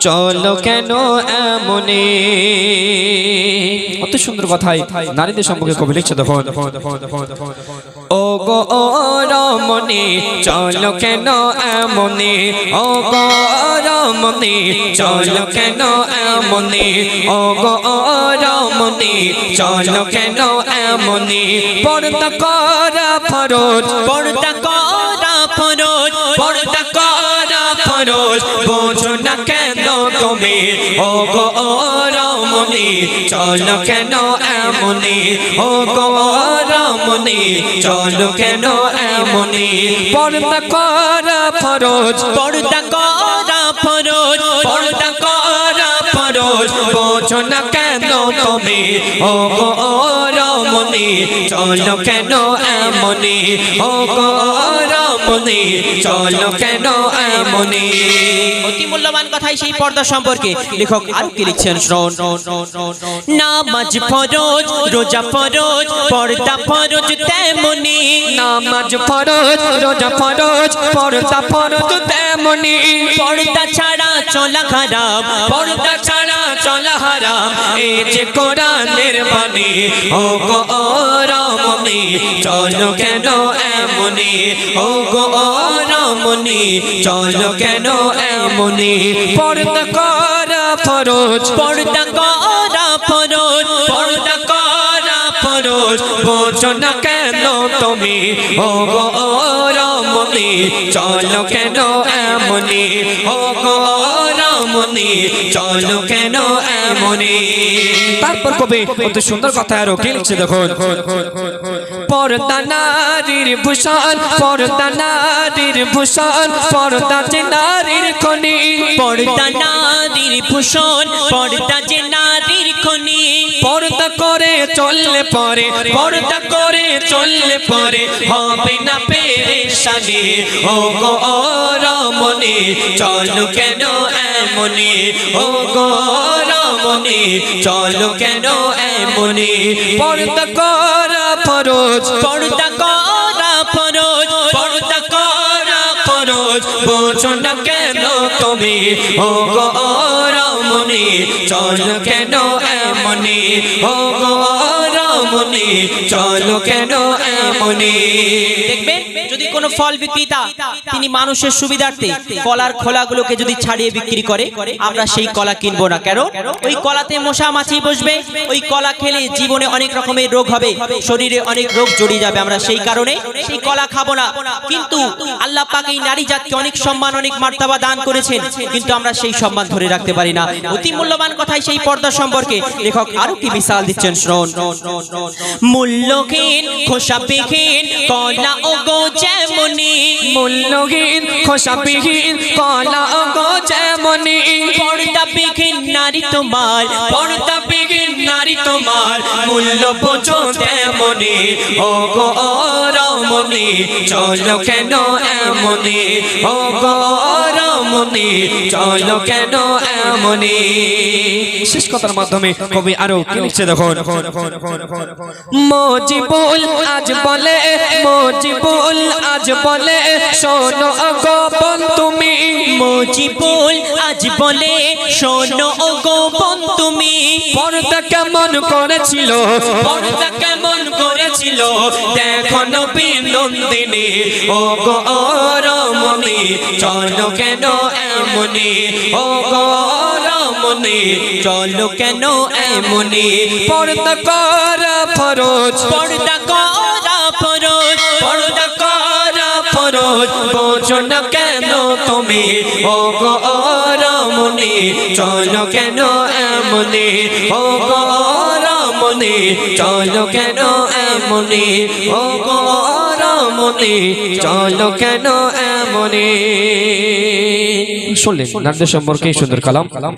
চলো কেন এমনে? অত সুন্দর কথাই নারীদের সম্পর্কে কবি লিখছে দেখো ও গো ও রমণী, চলো কেন এমনে? ও গো রমণী, চলো কেন এমনে? ও গো রমণী, চলো কেন এমনে? পর্দা করা ফরজ, পর্দা করা ফরজ, পর্দা করা ফরজ বোঝো না কেন তুমি? ও গো রমণী চলো কেন এমনি? ও গো রমণী চলো কেন এমনি? পর্দা করা ফরজ, পর্দা করা ফরজ, পর্দা করা ফরজ, বোঝো না কেন তুমি? ও গো রমণী চলো কেন এমনি? ও গো রমণী চলো কেন এমনি? অতি মূল্যবান কথাই সেই পর্দা সম্পর্কে লেখক আর কি লিখছেন শোন নামাজ ফরজ রোজা ফরজ পর্দা ফরজ তেমনি। নামাজ ফরজ রোজা ফরজ পর্দা ফরজ তেমনি। পর্দা ছাড়া চলা খারাপ পর্দা ছাড়া চলা হারাম। এই যে কোরআনের বাণী ও গো রমণী, চলো কেন এমনি? ও গো ও রমণী, চলো কেন এমনি? পর্দা করা ফরজ, পর্দা করা ফরজ, পর্দা করা ফরজ। না কেন তুমি? ও গো রমণী, চলো কেন এমনি? ও গো কেন এমনি? তারপর কবি সুন্দর কথা আরও পর্দা নারীর ভূষণ পর্দা নারীর ভূষণ পর্দা যে নারীর খনি। পর্দা নারীর ভূষণ পর্দা যে নারীর খনি। পর্দা করে চললে পরে পর্দা করে চললে পরে হবে না পেরেশানি। ও গো রমণী চলো কেন এমনি? ও গো রমণী চলো কেন এমনি? পর্দা করা ফরজ, পর্দা করা ফরজ, পর্দা করা ফরজ। বোঝো না কেন তুমি? ও গো রমণী চল কেন এমনি? ও গো রমণী চলো কেন এমনি যদি ফল বিক্রেতা তিনি মানুষের সুবিধার্থে কলার খোলাগুলোকে যদি ছাড়িয়ে বিক্রি করে, আমরা সেই কলা না। কেন? ওই কলাতে মশা মাছি বসবে, ওই কলা খেলে জীবনে অনেক রকমের রোগ হবে, শরীরে অনেক রোগ জড়িয়ে যাবে আমরা সেই কারণে সেই কলা খাব না। কিন্তু আল্লাহ পাক এই নারী জাতকে অনেক সম্মান, অনেক মার্তাবা দান করেছেন, কিন্তু আমরা সেই সম্মান ধরে রাখতে পারি না। অতি মূল্যবান কথাই সেই পর্দা সম্পর্কে লেখক আরও কি মিসাল দিচ্ছেন শ্রবণ মূল্যহীন খোসাবিহীন কলা ও গো যেমনি। মূল্যহীন খোসাবিহীন কলা গো যেমনি। পর্দা বিহীন নারী তোমার পর্দা বিহীন নারী তোমার মূল্য বোঝো তেমনি। ও গো রমণী চলো কেন এমনি? ও গো রমণী চলো কেন এমনি? শেষ কথার মাধ্যমে কবি আরও কি লিখছে দেখুন? মজিবুল আজ বলে মজিবুল আজ বলে শোনো গোপন তুমি মজিবুল আজ বলে শোনো ও গোপন তুমি। পর্দা কেমন করেছিল? পর্দা কেমন করেছিল? দেখো নবী নন্দিনী ও গো রমণী চলো কেন এমনি? ও গো রমণী চলো কেন এমনি? পর্দা করা ফরজ। পর্দা করা ফরজ পর্দা বোঝো না কেন তুমি? ও গো চলো কেন এমনি? ও গো চলো কেন এমনি? ও গো চলো কেন এমনি? শুনলেন নারদের সম্পর্কে সুন্দর কালাম।